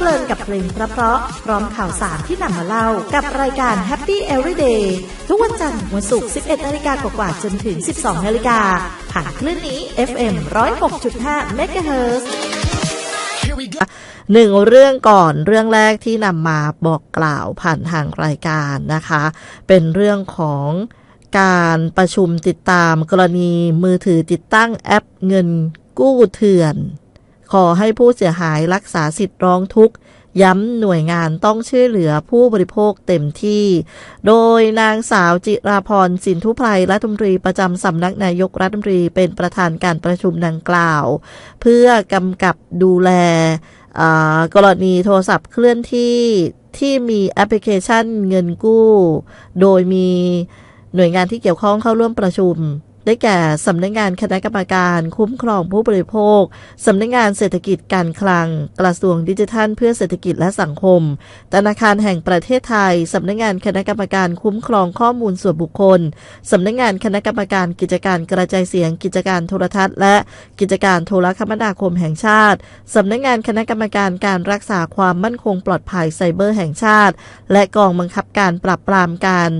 เพลินกับเพลงเพราะๆพร้อมข่าวสารที่นำมาเล่า กับรายการ Happy Everyday ทุกวันจันทร์วันศุกร์ 11นาฬิกากว่าๆจนถึง 12นาฬิกาผ่านคลื่นนี้ FM 106.5 MHz หนึ่งเรื่องก่อนเรื่องแรกที่นำมาบอกกล่าวผ่านทางรายการนะคะ เป็นเรื่องของการประชุมติดตามกรณีมือถือติดตั้งแอปเงินกู้เถื่อน ขอให้ผู้เสียหายรักษาสิทธิ์ร้องทุกข์ ย้ำหน่วยงานต้องช่วยเหลือผู้บริโภคเต็มที่ โดยนางสาวจิราพรสินทุไพรรัฐมนตรีประจำสำนักนายกรัฐมนตรีเป็นประธานการประชุมดังกล่าว เพื่อกำกับดูแลกรณีโทรศัพท์เคลื่อนที่ที่มีแอปพลิเคชันเงินกู้ โดยมีหน่วยงานที่เกี่ยวข้องเข้าร่วมประชุม ได้แก่สำนักงานคณะกรรมการคุ้มครองผู้บริโภค สำนักงานเศรษฐกิจการคลัง กระทรวงดิจิทัล เพื่อเศรษฐกิจและสังคม ธนาคารแห่งประเทศไทย สำนักงานคณะกรรมการคุ้มครองข้อมูลส่วนบุคคล สำนักงานคณะกรรมการกิจการกระจายเสียง กิจการโทรทัศน์ และกิจการโทรคมนาคมแห่งชาติ สำนักงานคณะกรรมการการรักษาความมั่นคงปลอดภัยไซเบอร์แห่งชาติ และกองบังคับการปราบปรามการ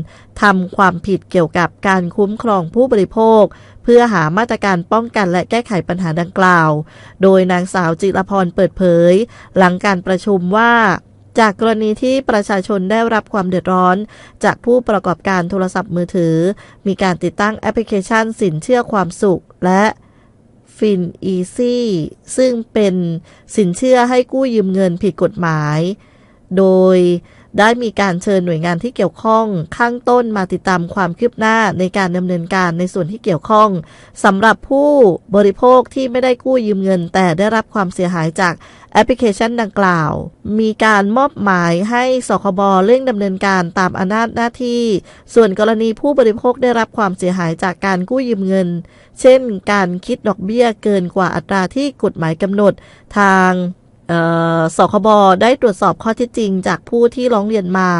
ทำความผิดเกี่ยวกับการคุ้มครองผู้บริโภค เพื่อหามาตรการป้องกันและแก้ไขปัญหาดังกล่าว โดยนางสาวจิรพรเปิดเผย หลังการประชุมว่าจากกรณีที่ประชาชนได้รับความเดือดร้อน จากผู้ประกอบการโทรศัพท์มือถือ มีการติดตั้งแอปพลิเคชันสินเชื่อความสุขและฟินอีซี่ซึ่งเป็นสินเชื่อให้กู้ยืมเงินผิดกฎหมาย โดย ได้มีการเชิญหน่วยงานที่เกี่ยวข้องข้างต้นมาติดตามความคืบหน้าในการดำเนินการในส่วนที่เกี่ยวข้องสำหรับผู้บริโภคที่ไม่ได้กู้ยืมเงิน แต่ได้รับความเสียหายจากแอปพลิเคชันดังกล่าว มีการมอบหมายให้สคบเร่งดำเนินการตามอำนาจหน้าที่ ส่วนกรณีผู้บริโภคได้รับความเสียหายจากการกู้ยืมเงิน เช่น การคิดดอกเบี้ยเกินกว่าอัตราที่กฎหมายกำหนด ทาง สคบได้ตรวจสอบข้อเท็จจริง จากผู้ที่ร้องเรียนมา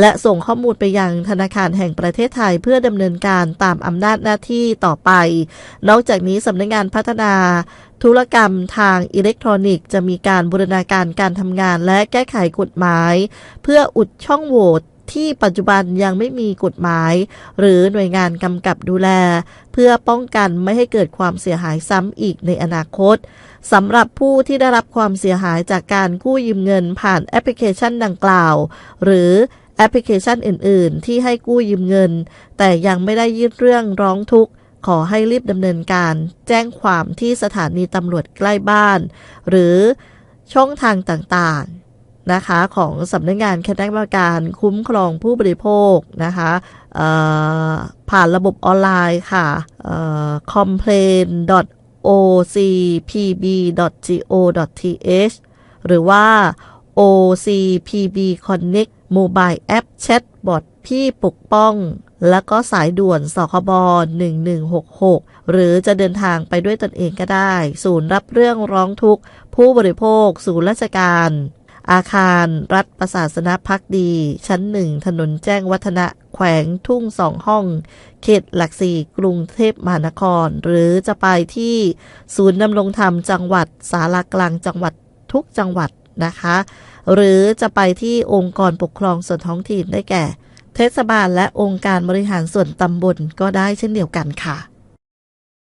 และส่งข้อมูลไปยังธนาคารแห่งประเทศไทยเพื่อดำเนินการตามอำนาจหน้าที่ต่อไป นอกจากนี้สำนักงงานพัฒนาธุรกรรมทางอิเล็กทรอนิกส์จะมีการบูรณาการการทำงานและแก้ไขกฎหมาย เพื่ออุดช่องโหว่ ที่ปัจจุบันยังไม่มีกฎหมาย หรือหน่วยงานกำกับดูแล เพื่อป้องกันไม่ให้เกิดความเสียหายซ้ำอีกในอนาคตสำหรับผู้ที่ได้รับความเสียหายจากการกู้ยืมเงินผ่านแอปพลิเคชันดังกล่าว หรือแอปพลิเคชันอื่น ๆ ที่ให้กู้ยืมเงิน แต่ยังไม่ได้ยื่นเรื่องร้องทุกข์ขอให้รีบดำเนินการ แจ้งความที่สถานีตำรวจใกล้บ้าน หรือช่องทางต่าง ๆ นะคะของสำนักงงานคณะกรรมการคุ้มครองผู้บริโภคนะคะผ่านระบบออนไลน์ค่ะ complain ocpb.go.th หรือว่า OCPB Connect Mobile App Chatbot พี่ปกป้อง แล้วก็สายด่วนสคบ 1166 หรือจะเดินทางไปด้วยตนเองก็ได้ ศูนย์รับเรื่องร้องทุกข์ ผู้บริโภค ศูนย์ราชการ อาคารรัฐประศาสนพักดี ชั้นหนึ่งถนนแจ้งวัฒนะแขวงทุ่งสองห้อง เขตหลักสี่กรุงเทพมหานคร หรือจะไปที่ศูนย์ดำรงธรรมจังหวัดสารากลางจังหวัดทุกจังหวัดนะคะ หรือจะไปที่องค์กรปกครองส่วนท้องถิ่นได้แก่ เทศบาลและองค์การบริหารส่วนตำบลก็ได้เช่นเดียวกันค่ะ